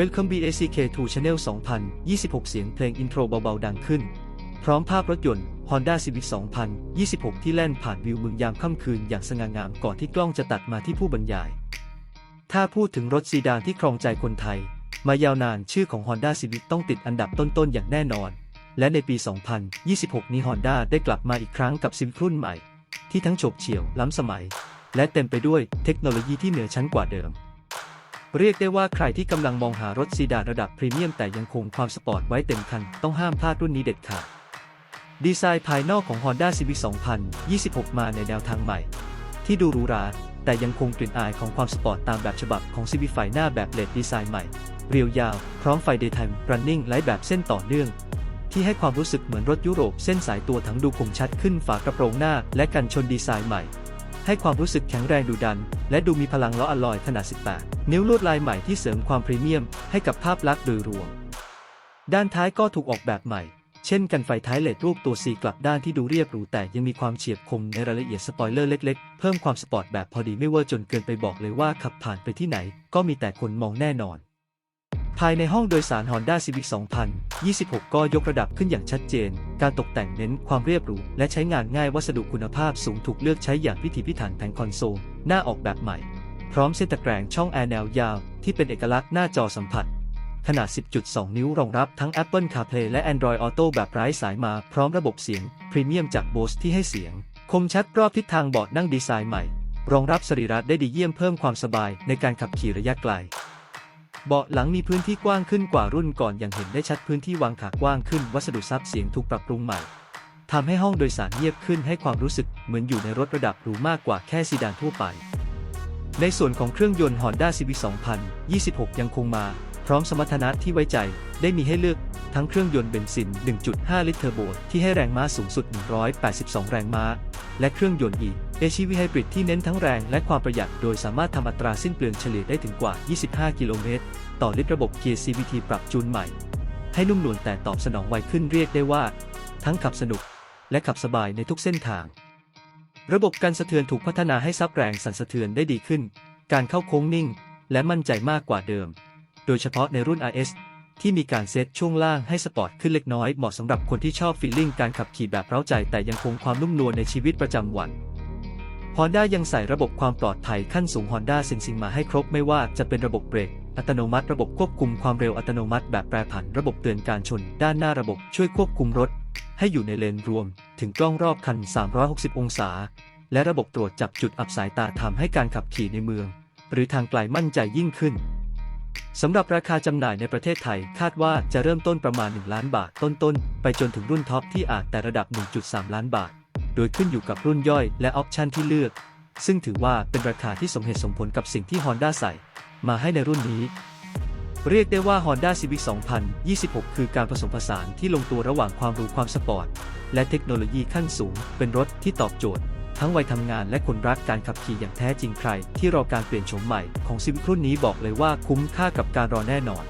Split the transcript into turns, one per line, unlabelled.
Welcome BACK to Channel 2026 เสียงเพลงอินโทรเบาๆ ดังขึ้น พร้อมภาพรถยนต์ Honda Civic 2026 ที่แล่นผ่านวิวเมืองยามค่ำคืนอย่างสง่างามก่อนที่กล้องจะตัดมาที่ผู้บรรยาย ถ้าพูดถึงรถซีดานที่ครองใจคนไทย มายาวนานชื่อของ Honda Civic ต้องติดอันดับต้นๆ อย่างแน่นอน และในปี 2026 นี้ Honda ได้กลับมาอีกครั้งกับ Civic รุ่นใหม่ ที่ทั้งโฉบเฉี่ยวล้ำสมัย และเต็มไปด้วยเทคโนโลยีที่เหนือชั้นกว่าเดิม เรียกได้ว่าใครที่กำลังมองหารถซีดานระดับพรีเมียมแต่ยังคงความสปอร์ตไว้เต็มคัน ต้องห้ามพลาดรุ่นนี้เด็ดขาด ดีไซน์ภายนอกของ Honda Civic 2026 มาในแนวทางใหม่ ที่ดูหรูหราแต่ยังคงกลิ่นอายของความสปอร์ตตามแบบฉบับของ Civic ไฟหน้าแบบเลดดีไซน์ใหม่ เรียวยาว พร้อมไฟ Daytime Running ไลท์แบบเส้นต่อเนื่อง ที่ให้ความรู้สึกเหมือนรถยุโรปเส้นสายตัวทั้งดูคมชัดขึ้นฝากระโปรงหน้า และกันชนดีไซน์ใหม่ ให้ความรู้สึกแข็งแรงดุดัน และดูมีพลังล้ออลลอยขนาด 18 นิ้วลวดลายใหม่ที่เสริมความพรีเมียมให้กับภาพลักษณ์โดยรวม ด้านท้ายก็ถูกออกแบบใหม่ เช่นกันไฟท้ายเลดรูปตัว C กลับด้านที่ดูเรียบหรูแต่ยังมีความเฉียบคมในรายละเอียดสปอยเลอร์เล็กๆ เพิ่มความสปอร์ตแบบพอดีไม่เวอร์จนเกินไปบอกเลยว่าขับผ่านไปที่ไหน ก็มีแต่คนมองแน่นอน ภายในห้องโดยสาร Honda Civic 2026 ก็ยกระดับขึ้นอย่างชัดเจน การตกแต่งเน้นความเรียบหรู และใช้งานง่ายวัสดุคุณภาพสูงถูกเลือกใช้อย่างพิถีพิถันแผงคอนโซลหน้าออกแบบใหม่ พร้อมเส้นตะแกรงช่องแอร์แนวยาว ที่เป็นเอกลักษณ์หน้าจอสัมผัส ขนาด 10.2 นิ้วรองรับทั้ง Apple CarPlay และ Android Auto แบบไร้สายมาพร้อมระบบเสียงพรีเมียมจาก Bose ที่ให้เสียง คมชัดรอบทิศทางเบาะนั่งดีไซน์ใหม่ รองรับสรีระได้ดีเยี่ยมเพิ่มความสบายในการขับขี่ระยะไกล เบาะหลังมีพื้นที่กว้างขึ้นกว่ารุ่นก่อนอย่างเห็นได้ชัดพื้นที่วางขากว้างขึ้น วัสดุซับเสียงถูกปรับปรุงใหม่ทำให้ห้องโดยสารเงียบขึ้นให้ความรู้สึกเหมือนอยู่ในรถระดับหรูมากกว่าแค่ซีดานทั่วไป ในส่วนของเครื่องยนต์ Honda Civic 2026 ยังคงมา พร้อมสมรรถนะที่ไว้ใจ ได้มีให้เลือกทั้งเครื่องยนต์เบนซิน 1.5 ลิตรเทอร์โบที่ให้แรงม้าสูงสุด 182 แรงม้า และเครื่องยนต์อี e HEV Hybrid ที่เน้นทั้งแรงและความประหยัดโดยสามารถทำอัตราสิ้นเปลืองเฉลี่ยได้ถึงกว่า 25 กิโลเมตร ต่อลิตรระบบเกียร์ CVT ปรับจูนใหม่ ให้นุ่มนวลแต่ตอบสนองไวขึ้นเรียกได้ว่า ทั้งขับสนุกและขับสบายในทุกเส้นทาง ระบบการสะเทือนถูกพัฒนาให้ซับแรงสั่นสะเทือนได้ดีขึ้น การเข้าโค้งนิ่ง และมั่นใจมากกว่าเดิม โดยเฉพาะในรุ่น RS ที่มีการเซตช่วงล่างให้สปอร์ตขึ้นเล็กน้อยเหมาะสำหรับคนที่ชอบฟีลลิ่งการขับขี่แบบเร้าใจแต่ยังคงความนุ่มนวลในชีวิตประจำวัน Honda ยังใส่ระบบความปลอดภัยขั้นสูง Honda Sensing มาให้ครบไม่ว่าจะเป็นระบบเบรกอัตโนมัติระบบควบคุมความเร็วอัตโนมัติแบบแปรผันระบบเตือนการชน ด้านหน้าระบบช่วยควบคุมรถ ให้อยู่ในเลนรวม ถึงกล้องรอบคัน 360 องศา และระบบตรวจจับจุดอับสายตาทำให้การขับขี่ในเมือง หรือทางไกลมั่นใจยิ่งขึ้นสำหรับราคาจำหน่ายในประเทศไทยคาดว่าจะเริ่มต้นประมาณ 1 ล้านบาทต้นๆ ไปจนถึงรุ่นท็อปที่อาจแต่ระดับ 1.3 ล้านบาท โดยขึ้นอยู่กับรุ่นย่อยและออปชันที่เลือก ซึ่งถือว่าเป็นราคาที่สมเหตุสมผลกับสิ่งที่ Honda ใส่ มาให้ในรุ่นนี้ เรียกได้ว่า Honda Civic 2026 คือการผสมผสานที่ลงตัวระหว่างความหรูความสปอร์ต และเทคโนโลยีขั้นสูง เป็นรถที่ตอบโจทย์ ทั้งวัยทำงานและคนรักการขับขี่อย่างแท้จริงใคร ที่รอการเปลี่ยนโฉมใหม่ของ Civic รุ่นนี้บอกเลยว่าคุ้มค่ากับการรอแน่นอน